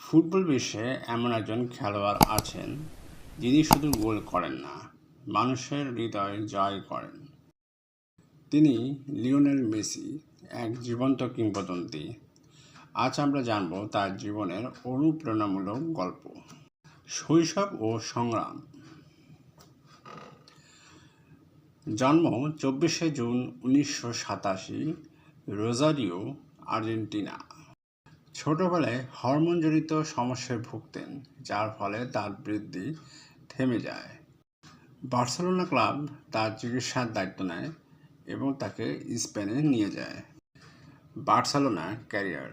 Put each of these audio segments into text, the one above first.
Football বিশ্বে এমন একজন খেলোয়াড় আছেন যিনি শুধু গোল করেন না, মানুষের হৃদয় জয় করেন। তিনি লিওনেল মেসি, এক জীবন্ত কিংবদন্তি। আজ আমরা জানব তার জীবনের অনুপ্রেরণামূলক গল্প। শৈশব ও সংগ্রাম। জন্ম চব্বিশে জুন উনিশশো সাতাশি, রোজারিও, আর্জেন্টিনা। ছোটবেলায় হরমোনজনিত সমস্যায় ভুগতেন, যার ফলে তার বৃদ্ধি থেমে যায়। বার্সেলোনা ক্লাব তার চিকিৎসার দায়িত্ব নেয় এবং তাকে স্পেনে নিয়ে যায়। Barcelona career.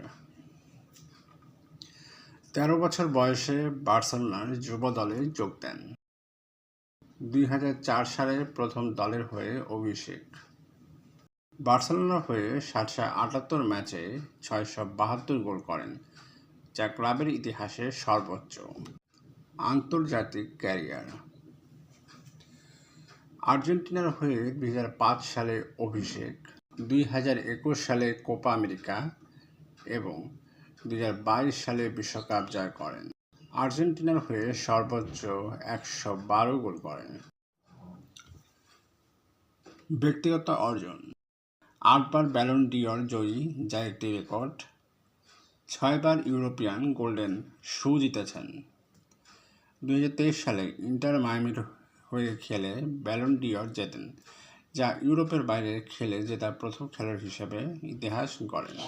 তেরো বছর বয়সে বার্সেলোনার যুব দলে যোগ দেন। দুই হাজার চার সালে প্রথম দলের হয়ে অভিষেক। বার্সেলোনার হয়ে সাতশো আটাত্তর ম্যাচে ছয়শো বাহাত্তর গোল করেন, যা ক্লাবের ইতিহাসে সর্বোচ্চ আন্তর্জাতিক ক্যারিয়ার। আর্জেন্টিনার হয়ে দুই হাজার পাঁচ সালে অভিষেক, দুই হাজার একুশ সালে কোপা আমেরিকা এবং দুই হাজার বাইশ সালে বিশ্বকাপ জয় করেন। আর্জেন্টিনার হয়ে সর্বোচ্চ একশো বারো গোল করেন। ব্যক্তিগত অর্জন আটবার ব্যালন ডিওর জয়ী যা একটি রেকর্ড, ছয়বার ইউরোপিয়ান গোল্ডেন শু জিতেছেন। দু হাজার তেইশ সালে ইন্টার মায়ামির হয়ে খেলে ব্যালন ডিওর জেতেন, যা ইউরোপের বাইরে খেলে জেতার প্রথম খেলোয়াড় হিসেবে ইতিহাস গড়েন।